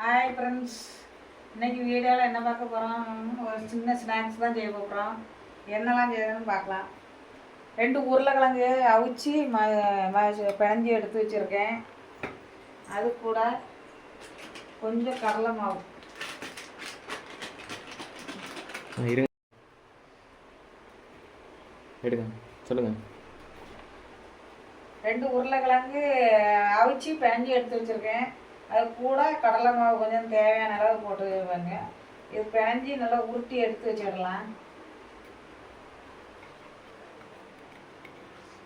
Hi friends இன்னைக்கு வீடியோவில் என்ன பார்க்க போகிறோம் ஒரு சின்ன ஸ்நாக்ஸ் தான் செய்ய போகிறோம் என்னெல்லாம் செய்யணும்னு பார்க்கலாம். ரெண்டு உருளைக்கிழங்கு அவிச்சு ம ம பிணைஞ்சி எடுத்து வச்சுருக்கேன். அது கூட கொஞ்சம் கடலை மாவு. இருங்க எடுங்க. ரெண்டு உருளைக்கிழங்கு அவிச்சு பிணைஞ்சி எடுத்து வச்சுருக்கேன். அது கூட கடலை மாவு கொஞ்சம் தேவையான அளவு போட்டுருவாங்க இது பிணைஞ்சி நல்லா உருட்டி எடுத்து வச்சிடலாம்.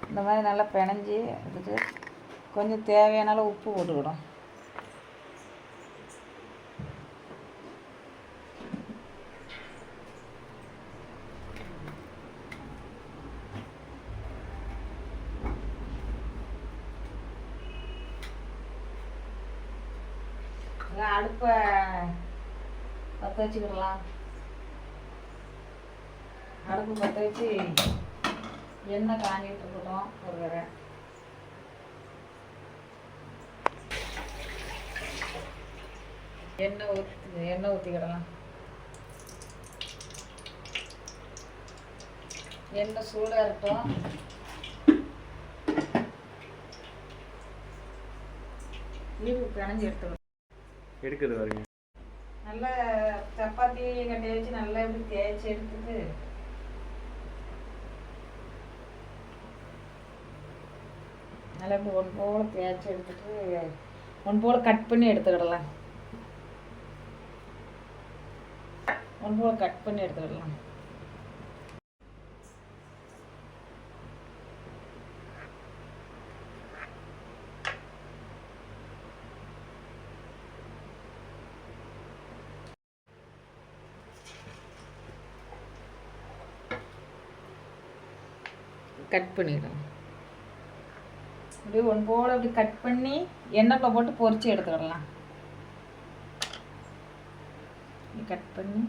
இந்த மாதிரி நல்லா பிணைஞ்சி எடுத்து கொஞ்சம் தேவையான அளவு உப்பு போட்டுக்கிடும் அடுப்பை பற்ற வச்சுக்கிடலாம். அடுப்பு பற்ற வச்சு எண்ணெய் காஞ்சிட்டு இருக்கட்டும் ஒரு வேற எண்ணெய் ஊற்றி எண்ணெய் ஊற்றிக்கிடலாம் எண்ணெய் சூடாக இருக்கும் ஈவு பிணைஞ்சு எடுத்துக்கணும் எடுக்கிறது பாருங்க. நல்லா சப்பாத்தி கட்டையை வச்சு நல்லா இப்படி தேய்ச்சி எடுத்துட்டு. நல்லா இப்படி ஒன் போல் தேய்ச்சி எடுத்துட்டு ஒன் போல் கட் பண்ணி எடுத்துக்கிடலாம். ஒன் போல் கட் பண்ணி எடுத்துக்கிடலாம். கட் பண்ணிடலாம் அப்படியே ஒன் போல் அப்படி கட் பண்ணி எண்ணெயில் போட்டு பொரிச்சு எடுத்துக்கிடலாம். கட் பண்ணி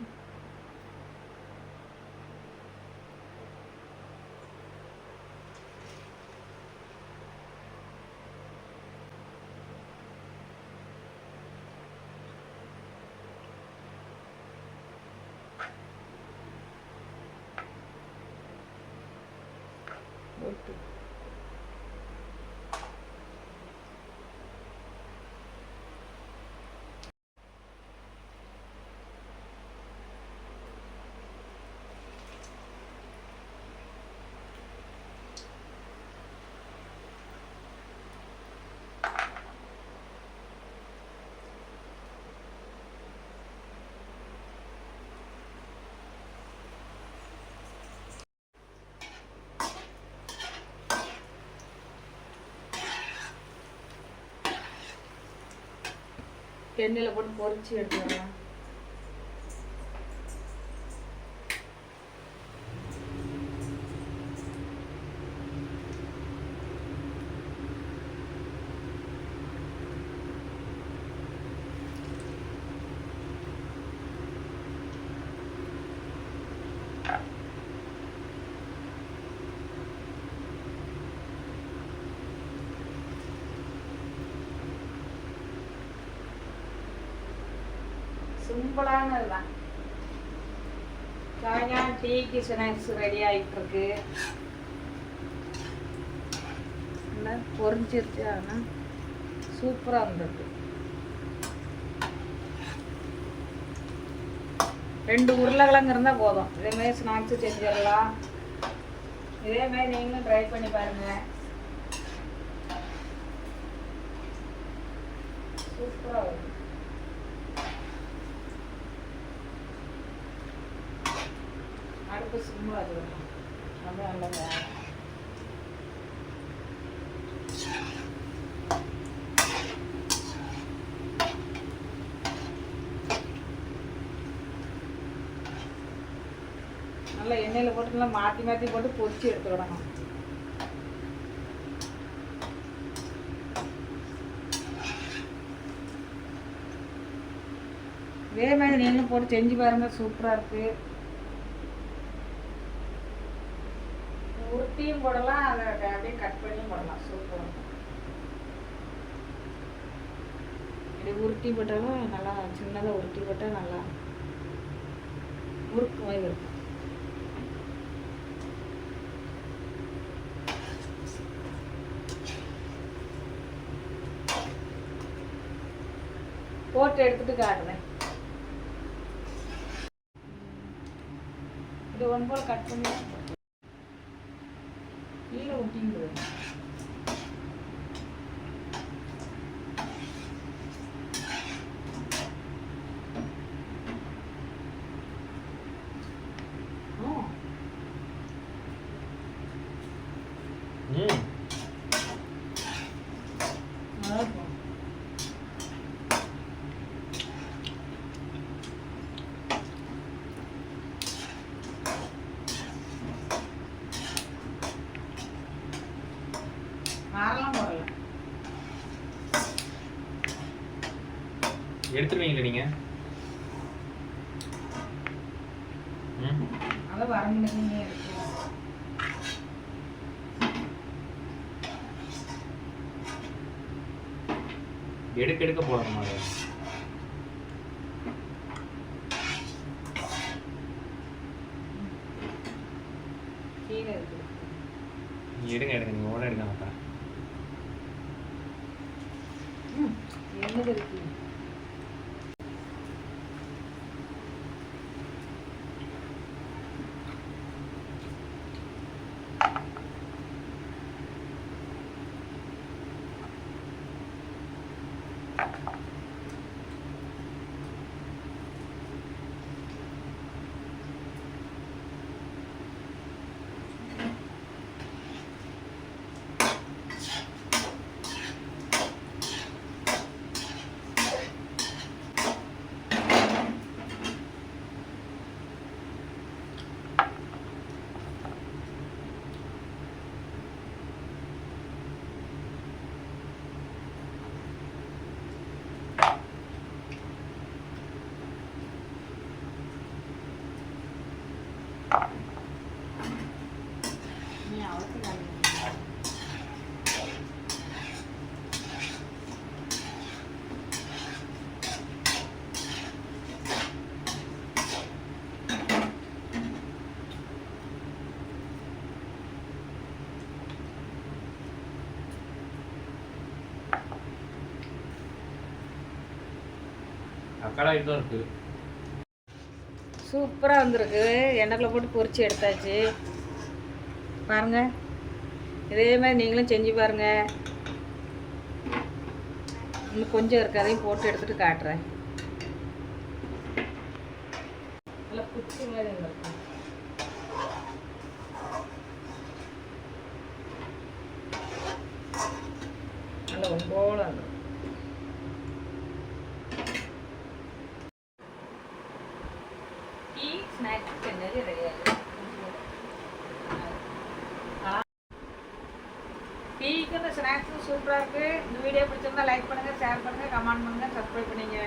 போட்டு எண்ணெயில் போட்டு பொறிச்சு எடுத்துக்கலாம் சிம்பிளானது தான் சாயங்காலம் டீக்கு ஸ்நாக்ஸ் ரெடி ஆகிட்டு இருக்கு என்ன? பொரிஞ்சிருச்சு? ஆனால் சூப்பராக இருந்திருக்கு. ரெண்டு உருளைக்கிழங்கு இருந்தால் போதும். இதேமாதிரி ஸ்நாக்ஸ் செஞ்சிடலாம் இதேமாதிரி நீங்களும் ட்ரை பண்ணி பாருங்கள் சூப்பராக இருக்கும் அடுப்பு சும்மா வச்சுக்கணும் நல்லா வேகும். நல்லா எண்ணெயில் போட்டு நல்லா மாற்றி மாற்றி போட்டு பொரிச்சு விடணும். இதே மாதிரி நீங்களும் போட்டு செஞ்சு பாருங்க. சூப்பராக இருக்குது உருட்டியும் போடலாம் அதை அப்படியே கட் பண்ணியும் போடலாம். சூப்பர் இப்படி உருட்டி போட்டாலும் நல்லா சின்னதாக உருட்டி போட்டால் நல்லா முறுக்கு மாதிரி இருக்கும் போட்டு எடுத்துட்டு காட்டுறேன். இது ஒன் போல் கட் பண்ணி Hilo hilo. Mm. காரெல்லாம் போடல எடுத்துருவீங்களா நீங்கள் ம். அதை வரமுடியே இருக்கு. எடுக்க எடுக்க போடணுமா அதை கீழே இருக்கு நீ எடுங்க எடுங்க நீங்கள் ஓட எடுக்க மாட்டேன் ம் என்னது அக்கடா தான் இருக்குது சூப்பராக வந்திருக்கு. எண்ணெயில் போட்டு பொரித்து எடுத்தாச்சு. பாருங்க. இதே மாதிரி நீங்களும் செஞ்சு பாருங்க. இன்னும் கொஞ்சம் இருக்கு. அதையும் போட்டு எடுத்துட்டு காட்டுறேன். நல்லா குச்சி மாதிரி இருக்கும் ஸ்நாக்ஸ் என்னது ரெடி டீக்கு இந்த ஸ்நாக்ஸும் சூப்பராக இருக்குது இந்த வீடியோ பிடிச்சிருந்தா லைக் பண்ணுங்கள் ஷேர் பண்ணுங்கள் கமெண்ட் பண்ணுங்கள் சப்ஸ்கிரைப் பண்ணிங்க.